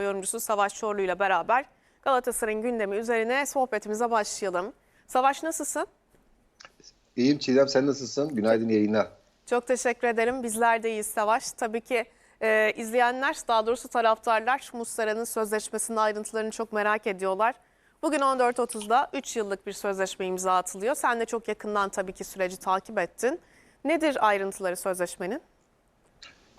yorumcusu Savaş Çorlu ile beraber Galatasaray'ın gündemi üzerine sohbetimize başlayalım. Savaş nasılsın? İyiyim Çiğdem sen nasılsın? Günaydın yayınlar. Çok teşekkür ederim. Bizler de iyiyiz Savaş. Tabii ki e, izleyenler, daha doğrusu taraftarlar Muslera'nın sözleşmesinin ayrıntılarını çok merak ediyorlar. Bugün 14.30'da 3 yıllık bir sözleşme imza atılıyor. Sen de çok yakından tabii ki süreci takip ettin. Nedir ayrıntıları sözleşmenin?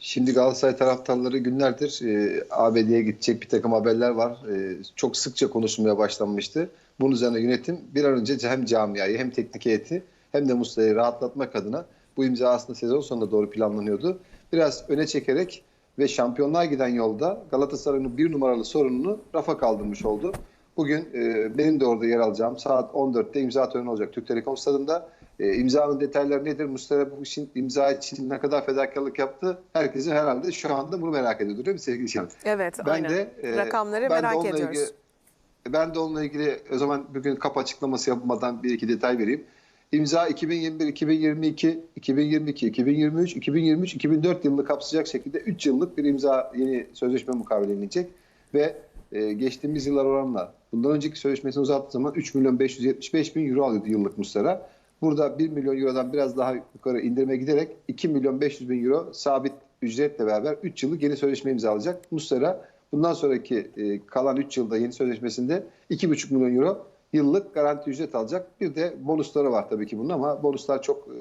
Şimdi Galatasaray taraftarları günlerdir e, ABD'ye gidecek bir takım haberler var. E, çok sıkça konuşulmaya başlanmıştı. Bunun üzerine yönetim bir an önce hem camiayı hem teknik heyeti hem de Muslera'yı rahatlatmak adına bu imza aslında sezon sonuna doğru planlanıyordu. Biraz öne çekerek ve şampiyonluğa giden yolda Galatasaray'ın bir numaralı sorununu rafa kaldırmış oldu. Bugün e, benim de orada yer alacağım saat 14'te imza töreni olacak Türk Telekom Stadı'nda. E, imzanın detayları nedir? Muslera bu işin imza için ne kadar fedakarlık yaptı? Herkesin herhalde şu anda bunu merak ediyor değil mi sevgili Şen? Evet, Ben aynen. de e, Rakamları ben de merak onunla ediyoruz. ilgili- ben de onunla ilgili o zaman bugün kap açıklaması yapmadan bir iki detay vereyim. İmza 2021, 2022, 2022, 2023, 2023, 2004 yılını kapsayacak şekilde 3 yıllık bir imza yeni sözleşme mukavelenilecek ve e, geçtiğimiz yıllar oranla bundan önceki sözleşmesini uzattığı zaman 3 milyon 575 bin euro alıyordu yıllık Muslera. Burada 1 milyon eurodan biraz daha yukarı indirime giderek 2 milyon 500 bin euro sabit ücretle beraber 3 yıllık yeni sözleşme imzalayacak. Muslera bundan sonraki e, kalan 3 yılda yeni sözleşmesinde 2,5 milyon euro yıllık garanti ücret alacak. Bir de bonusları var tabii ki bunun ama bonuslar çok e,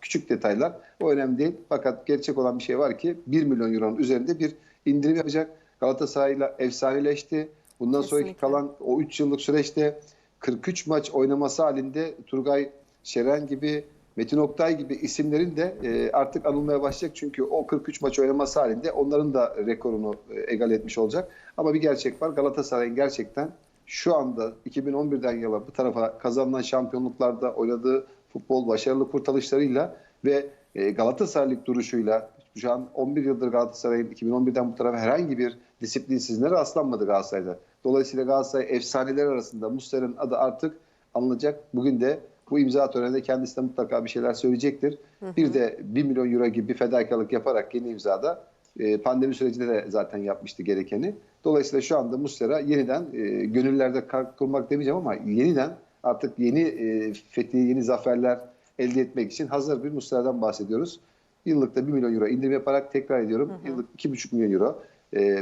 küçük detaylar. O önemli değil. Fakat gerçek olan bir şey var ki 1 milyon euronun üzerinde bir indirim yapacak. Galatasaray'la efsaneleşti. Bundan sonraki Kesinlikle. kalan o 3 yıllık süreçte 43 maç oynaması halinde Turgay Şeren gibi Metin Oktay gibi isimlerin de e, artık anılmaya başlayacak. Çünkü o 43 maç oynaması halinde onların da rekorunu e, egal etmiş olacak. Ama bir gerçek var. Galatasaray'ın gerçekten şu anda 2011'den yıla bu tarafa kazanılan şampiyonluklarda oynadığı futbol başarılı kurtarışlarıyla ve e, Galatasaraylık duruşuyla şu an 11 yıldır Galatasaray'ın 2011'den bu tarafa herhangi bir disiplinsizliğine rastlanmadı Galatasaray'da. Dolayısıyla Galatasaray efsaneler arasında Muslera'nın adı artık anılacak. Bugün de bu imza töreninde kendisi de mutlaka bir şeyler söyleyecektir. Bir de 1 milyon euro gibi bir fedakarlık yaparak yeni imzada e, pandemi sürecinde de zaten yapmıştı gerekeni. Dolayısıyla şu anda Muslera yeniden e, gönüllerde kalp kurmak demeyeceğim ama yeniden artık yeni e, fethi, yeni zaferler elde etmek için hazır bir Muslera'dan bahsediyoruz. Yıllıkta 1 milyon euro indirim yaparak tekrar ediyorum. Yıllık 2,5 milyon euro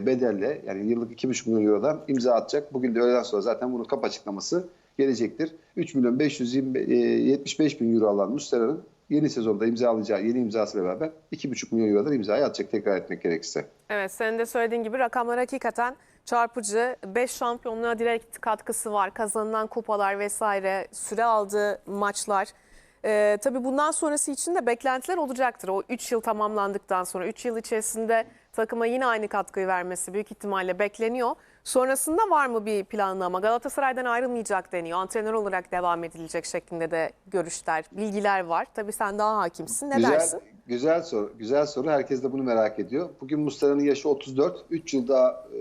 bedelle yani yıllık 2,5 milyon eurodan imza atacak. Bugün de öğleden sonra zaten bunun kap açıklaması gelecektir. 3 milyon 575 bin euro alan Muslera'nın yeni sezonda imzalayacağı yeni imzasıyla beraber 2,5 milyon eurodan imzayı atacak tekrar etmek gerekirse. Evet senin de söylediğin gibi rakamlar hakikaten çarpıcı. 5 şampiyonluğa direkt katkısı var. Kazanılan kupalar vesaire, süre aldığı maçlar. Ee, tabii bundan sonrası için de beklentiler olacaktır. O 3 yıl tamamlandıktan sonra 3 yıl içerisinde takıma yine aynı katkıyı vermesi büyük ihtimalle bekleniyor. Sonrasında var mı bir planlama? Galatasaray'dan ayrılmayacak deniyor. Antrenör olarak devam edilecek şeklinde de görüşler, bilgiler var. Tabii sen daha hakimsin. Ne güzel, dersin? Güzel soru. Güzel soru. Herkes de bunu merak ediyor. Bugün Muslera'nın yaşı 34. 3 yıl daha e,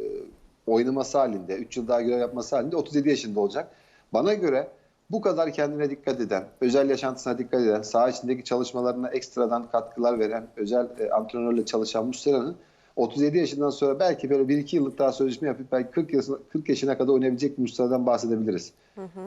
oynaması halinde, 3 yıl daha görev yapması halinde 37 yaşında olacak. Bana göre bu kadar kendine dikkat eden, özel yaşantısına dikkat eden, saha içindeki çalışmalarına ekstradan katkılar veren, özel e, antrenörle çalışan Muslera'nın 37 yaşından sonra belki böyle 1-2 yıllık daha sözleşme yapıp belki 40 yaşına, 40 yaşına kadar oynayabilecek bir Muslera'dan bahsedebiliriz.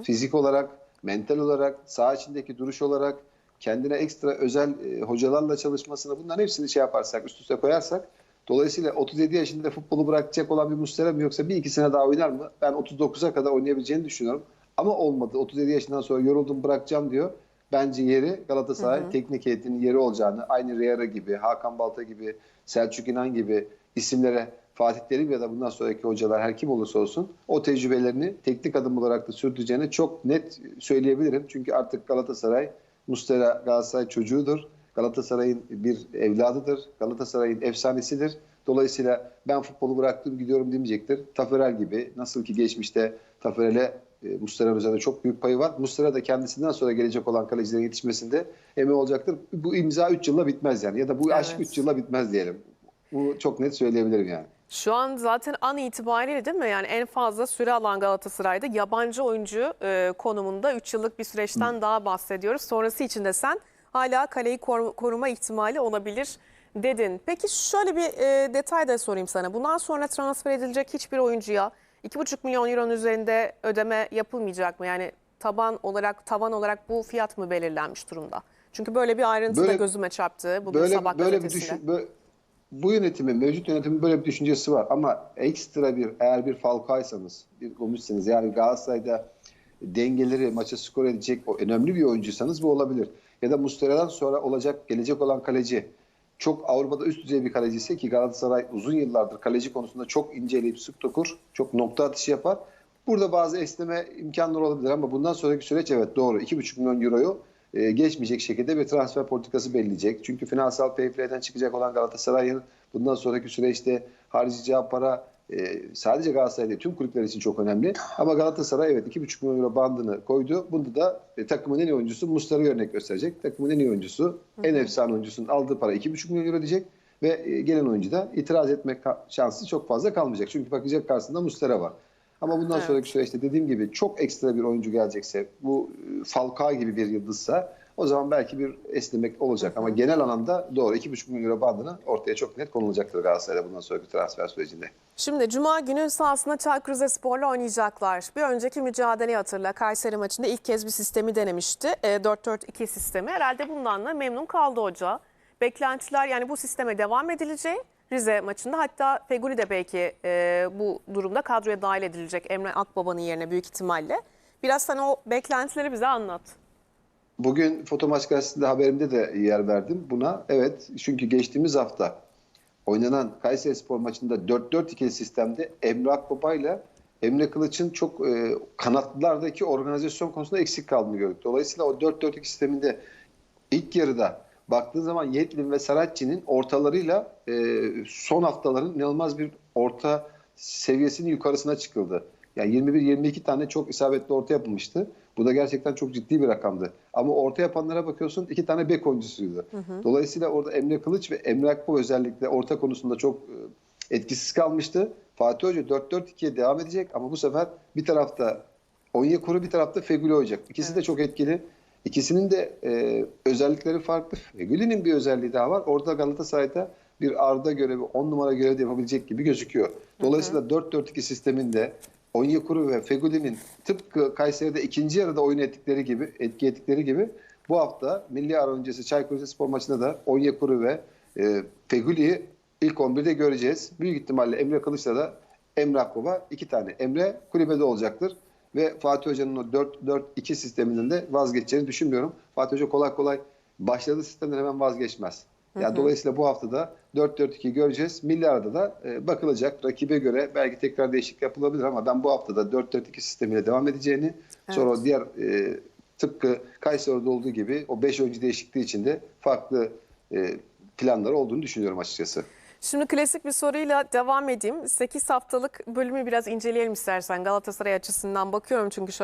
Fizik olarak, mental olarak, saha içindeki duruş olarak, kendine ekstra özel e, hocalarla çalışmasını bunların hepsini şey yaparsak, üst üste koyarsak dolayısıyla 37 yaşında futbolu bırakacak olan bir Muslera mı yoksa bir iki sene daha oynar mı? Ben 39'a kadar oynayabileceğini düşünüyorum. Ama olmadı. 37 yaşından sonra yoruldum bırakacağım diyor. Bence yeri Galatasaray teknik heyetinin yeri olacağını aynı Riera gibi, Hakan Balta gibi, Selçuk İnan gibi isimlere Fatih Terim ya da bundan sonraki hocalar her kim olursa olsun o tecrübelerini teknik adım olarak da sürdüreceğini çok net söyleyebilirim. Çünkü artık Galatasaray Mustera Galatasaray çocuğudur. Galatasaray'ın bir evladıdır. Galatasaray'ın efsanesidir. Dolayısıyla ben futbolu bıraktım gidiyorum demeyecektir. Taferel gibi nasıl ki geçmişte Taferel'e e, Muslera'nın üzerinde çok büyük payı var. Mustera da kendisinden sonra gelecek olan kalecilerin yetişmesinde emeği olacaktır. Bu imza 3 yılla bitmez yani ya da bu aşk Evet. 3 yılla bitmez diyelim. Bu çok net söyleyebilirim yani. Şu an zaten an itibariyle değil mi? Yani en fazla süre alan Galatasaray'da yabancı oyuncu e, konumunda 3 yıllık bir süreçten daha bahsediyoruz. Sonrası için de sen hala kaleyi kor- koruma ihtimali olabilir dedin. Peki şöyle bir e, detay da sorayım sana. Bundan sonra transfer edilecek hiçbir oyuncuya 2,5 milyon euronun üzerinde ödeme yapılmayacak mı? Yani taban olarak tavan olarak bu fiyat mı belirlenmiş durumda? Çünkü böyle bir ayrıntı da Böyle- gözüme çarptı bugün böyle sabah böyle bir düşün, böyle- bu yönetimin, mevcut yönetimin böyle bir düşüncesi var ama ekstra bir eğer bir Falcao'ysanız, bir Gomis'seniz yani Galatasaray'da dengeleri maça skor edecek o önemli bir oyuncuysanız bu olabilir. Ya da Muslera'dan sonra olacak, gelecek olan kaleci çok Avrupa'da üst düzey bir kaleci ise ki Galatasaray uzun yıllardır kaleci konusunda çok inceleyip sık dokur, çok nokta atışı yapar. Burada bazı esneme imkanları olabilir ama bundan sonraki süreç evet doğru. 2,5 milyon euroyu e, geçmeyecek şekilde bir transfer politikası belirleyecek. Çünkü finansal play'den çıkacak olan Galatasaray'ın bundan sonraki süreçte harcayacağı para e, sadece Galatasaray değil tüm kulüpler için çok önemli. Ama Galatasaray evet 2,5 milyon euro bandını koydu. Bunda da e, takımın en iyi oyuncusu Muslera'yı örnek gösterecek. Takımın en iyi oyuncusu, en efsane oyuncusunun aldığı para 2,5 milyon euro diyecek. Ve e, gelen oyuncu da itiraz etme şansı çok fazla kalmayacak. Çünkü bakacak karşısında Muslera var. Ama bundan Evet. sonraki süreçte dediğim gibi çok ekstra bir oyuncu gelecekse, bu e, Falcao gibi bir yıldızsa o zaman belki bir esnemek olacak. Ama genel anlamda doğru 2,5 milyon euro bandını ortaya çok net konulacaktır Galatasaray'da bundan sonraki transfer sürecinde. Şimdi Cuma günü sahasında Çaykur Rizespor'la oynayacaklar. Bir önceki mücadeleyi hatırla. Kayseri maçında ilk kez bir sistemi denemişti. E, 4-4-2 sistemi. Herhalde bundan da memnun kaldı hoca. Beklentiler yani bu sisteme devam edileceği Rize maçında. Hatta Feguli de belki e, bu durumda kadroya dahil edilecek Emre Akbaba'nın yerine büyük ihtimalle. Biraz sen o beklentileri bize anlat. Bugün Foto Maç Gazetesi'nde haberimde de yer verdim buna. Evet çünkü geçtiğimiz hafta oynanan Kayseri Spor maçında 4-4-2 sistemde Emre Akbaba ile Emre Kılıç'ın çok e, kanatlardaki organizasyon konusunda eksik kaldığını gördük. Dolayısıyla o 4-4-2 sisteminde ilk yarıda baktığın zaman Yetlin ve Saratçı'nın ortalarıyla e, son haftaların inanılmaz bir orta seviyesinin yukarısına çıkıldı. Yani 21-22 tane çok isabetli orta yapılmıştı. Bu da gerçekten çok ciddi bir rakamdı. Ama orta yapanlara bakıyorsun iki tane bek oyuncusuydu. Dolayısıyla orada Emre Kılıç ve Emre Akbu özellikle orta konusunda çok e, etkisiz kalmıştı. Fatih Hoca 4-4-2'ye devam edecek ama bu sefer bir tarafta Onyekuru bir tarafta Feguli olacak. İkisi de çok etkili. İkisinin de e, özellikleri farklı. Feguli'nin bir özelliği daha var. Orada Galatasaray'da bir Arda görevi, 10 numara görevi yapabilecek gibi gözüküyor. Dolayısıyla 4-4-2 sisteminde Onyekuru ve Feguli'nin tıpkı Kayseri'de ikinci yarıda oyun ettikleri gibi, etki ettikleri gibi bu hafta milli ara öncesi Çaykur Rizespor maçında da Onyekuru ve e, Feguli'yi ilk 11'de göreceğiz. Büyük ihtimalle Emre Kılıç'la da Emre Akbaba iki tane. Emre kulübede olacaktır ve Fatih Hoca'nın o 4-4-2 sisteminden de vazgeçeceğini düşünmüyorum. Fatih Hoca kolay kolay başladığı sistemden hemen vazgeçmez. Yani dolayısıyla bu hafta da 4-4-2 göreceğiz. Milli arada da e, bakılacak. Rakibe göre belki tekrar değişiklik yapılabilir ama ben bu hafta da 4-4-2 sistemiyle devam edeceğini sonra o diğer e, tıpkı Kayseri'de olduğu gibi o 5 oyuncu değişikliği içinde farklı e, planları olduğunu düşünüyorum açıkçası. Şimdi klasik bir soruyla devam edeyim. 8 haftalık bölümü biraz inceleyelim istersen Galatasaray açısından bakıyorum çünkü şöyle